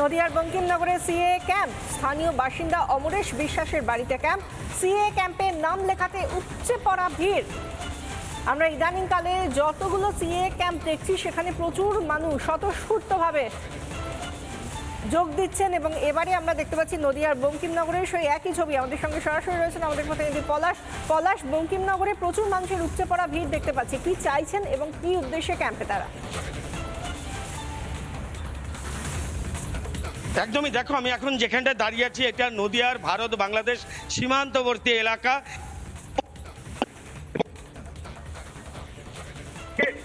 নদিয়ার বঙ্কিমনগরে CA camp. স্থানীয় বাসিন্দা অমরেশ বিশ্বাসের বাড়িতে ক্যাম্প। সিএ ক্যাম্পে নাম লেখাতে উপচে পড়া ভিড়। আমরা ইদানিংকালে যতগুলো সিএ ক্যাম্প দেখছি, সেখানে প্রচুর মানুষ স্বতঃস্ফূর্তভাবে যোগ দিচ্ছেন এবং এবারে আমরা দেখতে পাচ্ছি নদিয়ার বঙ্কিমনগরের সেই একই ছবি। আমাদের সঙ্গে সরাসরি রয়েছেন আমাদের প্রতিনিধি পলাশ। পলাশ, বঙ্কিমনগরে প্রচুর মানুষের উপচে পড়া ভিড় দেখতে পাচ্ছি। কি চাইছেন এবং কি উদ্দেশ্যে ক্যাম্পে তারা? একদমই দেখো আমি এখন যেখানটা দাঁড়িয়ে আছি এটা নদিয়ার ভারত বাংলাদেশ সীমান্তবর্তী এলাকা।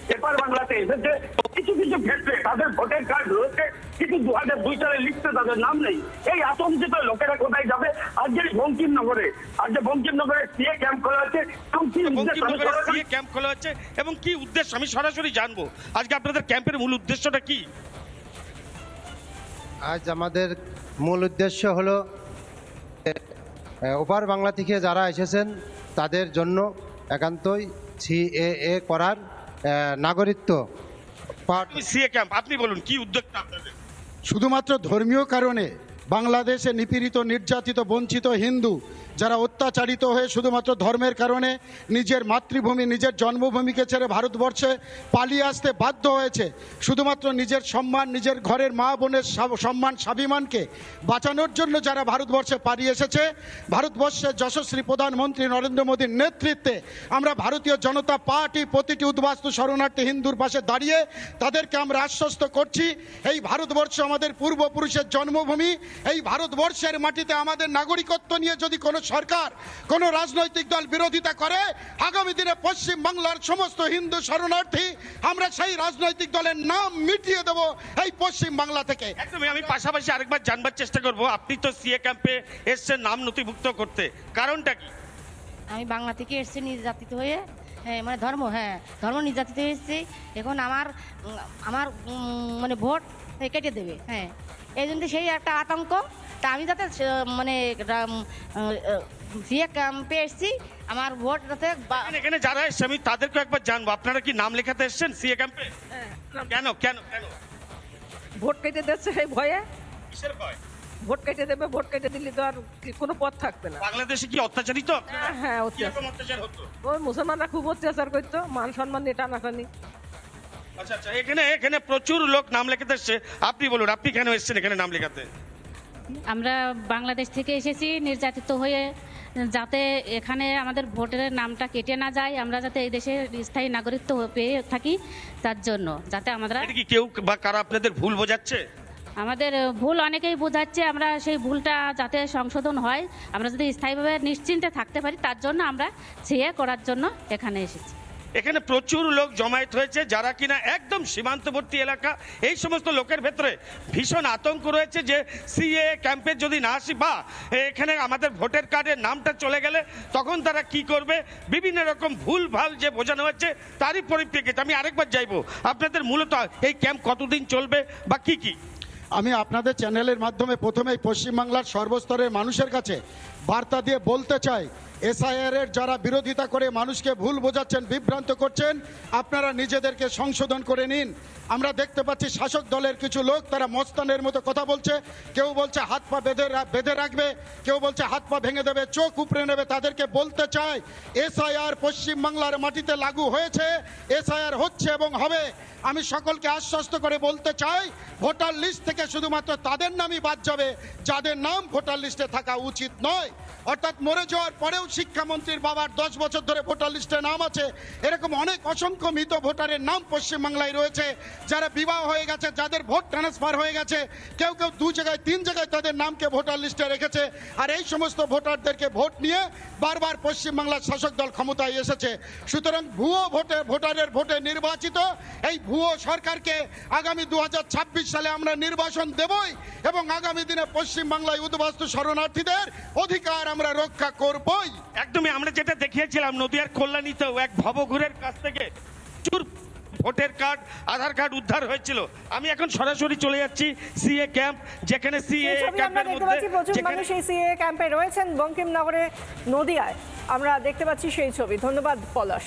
পেপার বাংলাতে এসেছে কিছু কিছু ক্ষেত্রে তাদের ভোটার কার্ড রয়েছে কিন্তু দু হাজার দুই সালের লিস্টে তাদের নাম নেই। এই আতঙ্কিত লোকেরা কোথায় যাবে? আজকে বঙ্কিমনগরে সিএ ক্যাম্প এবং কি সিএ ক্যাম্প খোলা হচ্ছে এবং কি উদ্দেশ্য আমি সরাসরি জানব? আজকে আপনাদের ক্যাম্পের মূল উদ্দেশ্যটা কি? আজ আমাদের মূল উদ্দেশ্য হল ওপার বাংলা থেকে যারা এসেছেন তাদের জন্য একান্তই সি করার এ, নাগরিকত্ব সিএ ক্যাম্প আপনি বলুন কি উদ্যোগটা আপনাদের? শুধুমাত্র ধর্মীয় কারণে বাংলাদেশে নিপীড়িত, নির্যাতিত, বঞ্চিত হিন্দু যারা অত্যাচারিত হয়ে শুধুমাত্র ধর্মের কারণে নিজের মাতৃভূমি, নিজের জন্মভূমিকে ছেড়ে ভারতবর্ষে পালিয়ে আসতে বাধ্য হয়েছে, শুধুমাত্র নিজের সম্মান, নিজের ঘরের মা বোনের সম্মান, স্বাভিমানকে বাঁচানোর জন্য যারা ভারতবর্ষে পালিয়ে এসেছে ভারতবর্ষের যশস্বী প্রধানমন্ত্রী নরেন্দ্র মোদীর নেতৃত্বে আমরা ভারতীয় জনতা পার্টি প্রতিটি উদ্বাস্তু শরণার্থী হিন্দুর পাশে দাঁড়িয়ে তাদেরকে আমরা আশ্বস্ত করছি, এই ভারতবর্ষ আমাদের পূর্বপুরুষের জন্মভূমি এই ভারতবর্ষের মাটিতে আমাদের নাগরিকত্ব নিয়ে যদি কোনো সরকার কোনো রাজনৈতিক দল বিরোধিতা করে আগামী দিনে পশ্চিম বাংলার সমস্ত হিন্দু শরণার্থী আমরা সেই রাজনৈতিক দলের নাম মিটিয়ে দেব এই পশ্চিম বাংলা থেকে। একদমই আমি পাশাপাশি আরেকবার জানবার চেষ্টা করব আপনি তো সিএ ক্যাম্পে এসছেন নাম নথিভুক্ত করতে। কারণটা কি? আমি বাংলা থেকে এসেছি নির্যাতিত হয়ে হ্যাঁ মানে ধর্ম হ্যাঁ ধর্ম নির্যাতিত হয়ে এসেছি। এখন আমার আমার মানে ভোট কেটে দেবে হ্যাঁ। এই জন্য সেই একটা আতঙ্ক। তা আমি যাতে সে- মানে সিএ ক্যাম্পে এসেছি। আমার ভোট যাতে বা- এখানে- এখানে যারা এসছে আমি তাদেরকে একবার জানব। আপনারা কি নাম লেখাতে এসছেন? সিএ ক্যাম্পে কেন কেন কেন? ভোট কেটে দিচ্ছে সেই ভয়ে? কিসের ভয়? ভোট কেটে দেবে ভোট কেটে দিলে তো আর কোনো পথ থাকবে না। বাংলাদেশে কি অত্যাচারিত? হ্যাঁ অত্যাচার। অত্যাচার হতো? ওই মুসলমানরা খুব অত্যাচার করতো মান সম্মান নিয়ে টানাটানি। আচ্ছা আচ্ছা এখানে এখানে প্রচুর লোক নাম লেখাতে এসছে। আপনি বলুন আপনি কেন এসছেন এখানে নাম লেখাতে? আমরা বাংলাদেশ থেকে এসেছি নির্যাতিত হয়ে যাতে এখানে আমাদের ভোটের নামটা কেটে না যায় আমরা যাতে এই দেশে স্থায়ী নাগরিকত্ব পেয়ে থাকি তার জন্য যাতে আমরা কি কেউ বা কারা আপনাদের ভুল বোঝাচ্ছে? আমাদের ভুল অনেকেই বোঝাচ্ছে আমরা সেই ভুলটা যাতে সংশোধন হয় আমরা যদি স্থায়ীভাবে নিশ্চিন্তে থাকতে পারি তার জন্য আমরা সিএ করার জন্য এখানে এসেছি। এখানে প্রচুর লোক জমায়েত হয়েছে, যারা কিনা একদম সীমান্তবর্তী এলাকা। এই সমস্ত লোকের ভেতরে ভীষণ আতঙ্ক রয়েছে যে সিএ ক্যাম্পে যদি না আসি, বা এখানে আমাদের ভোটার কার্ডের নামটা চলে গেলে তখন তারা কি করবে? বিভিন্ন রকম ভুল ভালো যে বোঝানো হচ্ছে, তারই পরিপ্রেক্ষিতে আমি আরেকবার যাইবো। আপনাদের মূলত এই ক্যাম্প কতদিন চলবে বা কি কি? আমি আপনাদের চ্যানেলের মাধ্যমে প্রথমেই পশ্চিমবাংলার সর্বস্তরের মানুষের কাছে বার্তা দিয়ে বলতে চাই এসআইআর এর যারা বিরোধিতা করে মানুষকে ভুল বোঝাচ্ছেন, বিভ্রান্ত করছেন, আপনারা নিজেদেরকে সংশোধন করে নিন। আমরা দেখতে পাচ্ছি শাসক দলের কিছু লোক, তারা মস্তানের মতো কথা বলছে। কেউ বলছে হাত পা বেঁধে বেঁধে রাখবে, কেউ বলছে হাত পা ভেঙে দেবে, চোখ উপড়ে নেবে, তাদেরকে বলতে চাই এসআইআর পশ্চিমবাংলার মাটিতে লাগু হয়েছে, এসআইআর হচ্ছে এবং হবে। আমি সকলকে আশ্বস্ত করে বলতে চাই, ভোটার লিস্ট থেকে শুধুমাত্র তাদের নামই বাদ যাবে, যাদের নাম ভোটার লিস্টে থাকা উচিত নয়। অর্থাৎ মরে যাওয়ার পরেও শিক্ষামন্ত্রীর বাবার দশ বছর ধরে ভোটার লিস্টে নাম আছে। এরকম অনেক অসংখ্য মৃত ভোটারের নাম পশ্চিমবাংলায় রয়েছে, যারা বিবাহ হয়ে গেছে, যাদের ভোট ট্রান্সফার হয়ে গেছে। কেউ কেউ দু জায়গায়, তিন জায়গায় তাদের নামকে ভোটার লিস্টে রেখেছে। আর এই সমস্ত ভোটারদেরকে ভোট নিয়ে বারবার পশ্চিমবাংলার শাসক দল ক্ষমতায় এসেছে। সুতরাং ভুয়ো ভোটে, ভোটারের ভোটে নির্বাচিত এই ভুয়ো সরকারকে আগামী দু হাজার ছাব্বিশ সালে আমরা নির্বাচন দেবই এবং আগামী দিনে পশ্চিমবাংলায় উদ্বাস্তু শরণার্থীদের অধিকার আমরা রক্ষা করবই। একদমই আমরা যেটা দেখিয়েছিলাম নদিয়ার কল্যাণীতেও এক ভবঘুরের কাছ থেকে চুর ভোটার কার্ড আধার কার্ড উদ্ধার হয়েছিল। আমি এখন সরাসরি চলে যাচ্ছি সিএ ক্যাম্প যেখানে সিএ ক্যাম্পের মধ্যে প্রচুর যেখানে মানুষ এই সিএ ক্যাম্পে রয়েছেন বঙ্কিমনগরে নদিয়ায়। আমরা দেখতে পাচ্ছি সেই ছবি। ধন্যবাদ পলাশ।